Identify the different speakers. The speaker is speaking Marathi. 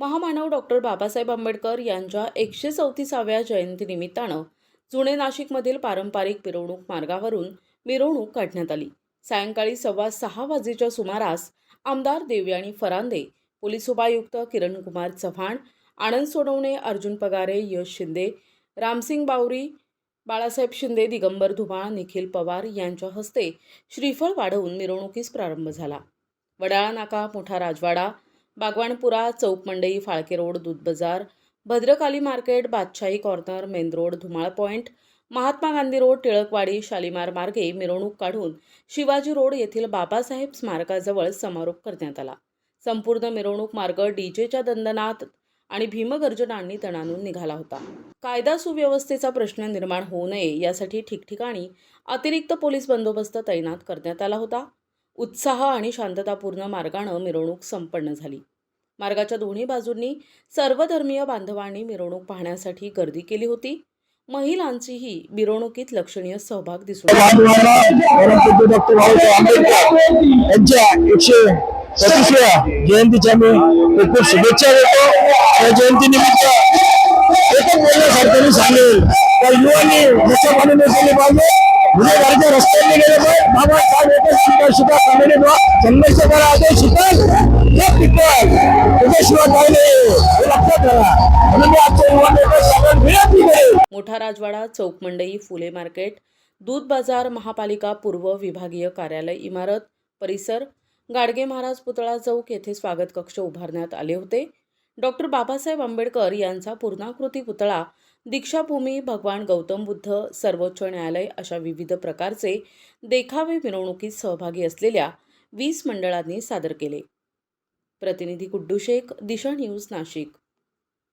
Speaker 1: महामानव डॉक्टर बाबासाहेब आंबेडकर यांच्या एकशे चौतीसाव्या जयंतीनिमित्तानं जुने नाशिकमधील पारंपरिक मिरवणूक मार्गावरून मिरवणूक काढण्यात आली. सायंकाळी सव्वा सहा वाजेच्या सुमारास आमदार देवयाणी फरांदे पोलीस उपायुक्त किरणकुमार चव्हाण आनंद सोडवणे अर्जुन पगारे यश शिंदे रामसिंग बावरी बाळासाहेब शिंदे दिगंबर धुमाळ निखिल पवार यांच्या हस्ते श्रीफळ वाढवून मिरवणुकीस प्रारंभ झाला. वडाळा नाका मोठा राजवाडा बागवानपुरा चौक मंडई Phalke road Dudh Bazar Bhadrakali market Badshahi corner main road Dhumal point Mahatma Gandhi road Tilakwadi Shalimar मार्गे मिरवणूक काढून शिवाजी रोड येथील बाबासाहेब स्मारकाजवळ समारोप करण्यात आला. संपूर्ण मिरवणूक मार्ग डीजेच्या दंदनात आणि भीमगर्जनांनी तणानून निघाला होता. कायदा सुव्यवस्थेचा प्रश्न निर्माण होऊ नये यासाठी ठिकठिकाणी अतिरिक्त पोलीस बंदोबस्त तैनात करण्यात आला होता. उत्साह आणि शांततापूर्ण मार्गानं मिरवणूक संपन्न झाली. मार्गाच्या दोन्ही बाजूंनी सर्वधर्मीय बांधवांनी मिरवणूक पाहण्यासाठी गर्दी केली होती. महिलांचीही मिरवणुकीत लक्षणीय सहभाग दिसून
Speaker 2: यांच्या एकशे पस्तीसव्या जयंतीच्या मी खूप खूप शुभेच्छा देतो. या जयंतीनिमित्त एकच बोलण्यासारखं मी सांगेल तर युवांनी रस्ता पाणी नसले पाहिजे. गुन्हेगारीच्या रस्त्याने गेले पाहिजे एकच शिका शिका काढणे बा संघर्ष हे पिकल त्याच्याशिवाय काही नाही. हे लक्षात ठेवा. म्हणून मी आजच्या युवांना एकच सांगेल विनंती करेल
Speaker 1: मोठा राजवाडा चौक मंडई फुले मार्केट दूध बाजार महापालिका पूर्व विभागीय कार्यालय इमारत परिसर गाडगे महाराज पुतळा चौक येथे स्वागत कक्ष उभारण्यात आले होते. डॉक्टर बाबासाहेब आंबेडकर यांचा पूर्णाकृती पुतळा दीक्षाभूमी भगवान गौतम बुद्ध सर्वोच्च न्यायालय अशा विविध प्रकारचे देखावे मिरवणुकीत सहभागी असलेल्या वीस मंडळांनी सादर केले. प्रतिनिधी गुड्डू शेख दिशा न्यूज नाशिक.